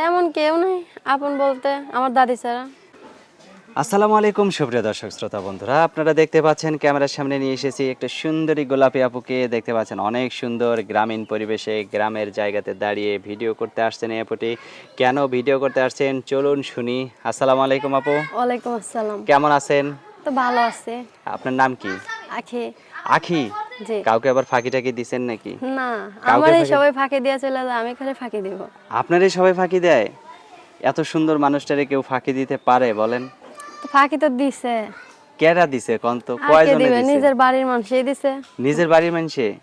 তেমন কেউ নেই আপন বলতে আমার দাদি ছাড়া। আসসালামু আলাইকুম সুপ্রিয় দর্শক শ্রোতা বন্ধুরা আপনারা দেখতে পাচ্ছেন ক্যামেরার সামনে নিয়ে এসেছি একটা সুন্দরী গোলাপি আপুকে দেখতে পাচ্ছেন অনেক সুন্দর গ্রামীণ পরিবেশে গ্রামের জায়গাতে দাঁড়িয়ে ভিডিও করতে আসছেন এই আপুটি। কেন ভিডিও করতে আসছেন? চলুন শুনি। আসসালামু আলাইকুম আপু। ওয়ালাইকুম আসসালাম। কেমন আছেন? তো ভালো আছে। আপনার নাম কি? আখি। আখি। কাউকে আবার ফাঁকি টাকি দিছেন নাকি? না কাউকে আমার এই ফাঁকি- সবাই ফাঁকি দিয়ে চলে যায় আমি খালি ফাঁকি দিব। আপনারই সবাই ফাঁকি দেয়? এত সুন্দর মানুষটারে কেউ ফাঁকি দিতে পারে বলেন। তো ফাঁকি তো দিছে। কেরা দিছে কোন তো? কয়জনে দিছে? নিজের বাড়ির মানুষই দিছে। নিজের বাড়ির মানুষে?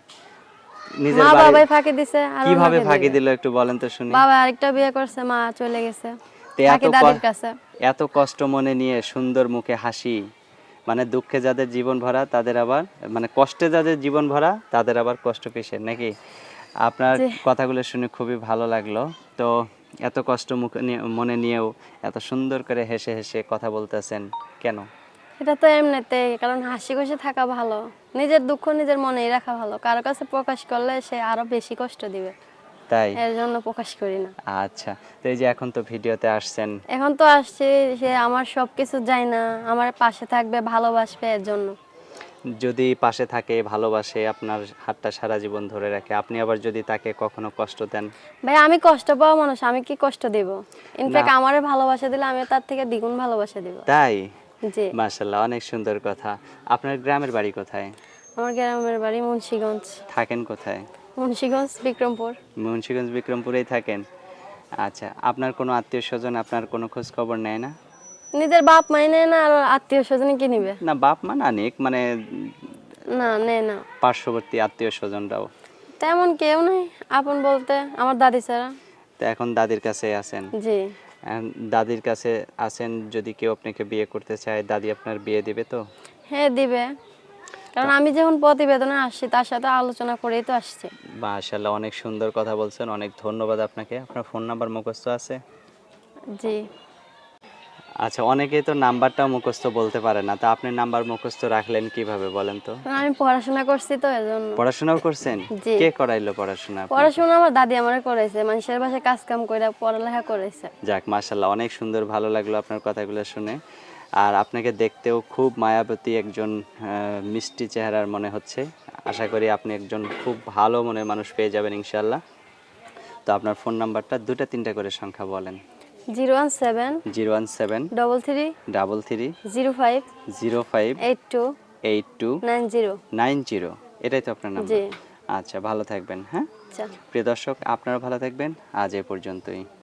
নিজের মা বাবাই ফাঁকি দিছে আর কীভাবে ফাঁকি। দিল একটু বলেন তো শুনি। বাবা আরেকটা বিয়ে করছে মা চলে গেছে। এত কষ্ট মনে নিয়ে সুন্দর মুখে হাসি। মানে দুঃখে যাদের জীবন ভরা তাদের আবার মানে কষ্টে যাদের জীবন ভরা তাদের আবার কষ্ট কিসের নাকি? আপনার কথাগুলো শুনে খুবই ভালো লাগল। তো এত কষ্ট মুখে মনে নিয়েও এত সুন্দর করে হেসে হেসে কথা বলতেছেন কেন? এটা তো এমনিতে কারণ হাসি খুশি থাকা ভালো। নিজের দুঃখ নিজের মনেই রাখা ভালো। কারও কাছে প্রকাশ করলে সে আরও বেশি কষ্ট দিবে। তাই? এর জন্য প্রকাশ করি না। আচ্ছা তো এই যে এখন তো ভিডিওতে আসছেন। এখন তো আসছে সে আমার সব কিছু যায় না আমার পাশে থাকবে ভালোবাসবে এর জন্য। যদি পাশে থাকে ভালোবাসে আপনার হাতটা সারা জীবন ধরে রাখে আপনি আবার যদি তাকে কখনো কষ্ট দেন? ভাই আমি কষ্ট পাওয়া মানুষ আমি কি কষ্ট দিব? ইনফ্যাক্ট আমারে ভালোবাসা দিলে আমি তার থেকে দ্বিগুণ ভালোবাসা দিব। তাই? জি। মাশাল্লাহ অনেক সুন্দর কথা। আপনার গ্রামের বাড়ি কোথায়? আমার গ্রামের বাড়ি মুন্সিগঞ্জ। থাকেন কোথায়? মুন্সিগঞ্জ বিক্রমপুর। মুন্সিগঞ্জ বিক্রমপুরেই থাকেন। আচ্ছা আপনার কোনো আত্মীয় স্বজন আপনার কোনো খোঁজ খবর নেয় না? নিজের বাপ মাই নেয় না আর আত্মীয় স্বজন কি নিবে? না বাপ মা না নিক মানে না নেয় না। পার্শ্ববর্তী আত্মীয় স্বজনরাও। তেমন কেউ নেই আপন বলতে আমার দাদি ছাড়া। তো এখন দাদির কাছে আছেন? জি। দাদির কাছে আছেন যদি কেউ আপনাকে বিয়ে করতে চায় দাদি আপনার বিয়ে দিবে তো? হ্যাঁ দিবে। কারণ আমি যখন প্রতিবেদনে আসছি তার সাথে আলোচনা করেই তো আসছি। মাশাল্লাহ অনেক সুন্দর কথা বলছেন অনেক ধন্যবাদ আপনাকে। আপনার ফোন নাম্বার মুখস্থ আছে? জি। আচ্ছা অনেকেই তো নাম্বারটাও মুখস্থ বলতে পারে না তা আপনি নাম্বার মুখস্থ রাখলেন কীভাবে বলেন তো? আমি পড়াশোনা করছি তো এর জন্য পড়াশোনাও করছেন। কে করাইলো পড়াশোনা পড়াশোনা আমার দাদি আমারে করেছে মানুষের বাসায় কাজ কাম করে পড়ালেখা করেছে যাক মাশাল্লাহ অনেক সুন্দর ভালো লাগল আপনার কথাগুলো শুনে। আর আপনাকে দেখতেও খুব মায়াবতী একজন মিষ্টি চেহারার মনে হচ্ছে। আশা করি আপনি একজন খুব ভালো মনের মানুষ পেয়ে যাবেন ইনশাল্লাহ তো আপনার ফোন নাম্বারটা দুটা তিনটা করে সংখ্যা বলেন। Zero one seven zero one seven double three double three zero five zero five eight two eight two nine zero nine zero এটাই তো আপনার নাম্বার। আচ্ছা ভালো থাকবেন হ্যাঁ? আচ্ছা। প্রিয় দর্শক আপনারা ভালো থাকবেন। আজ এ পর্যন্তই।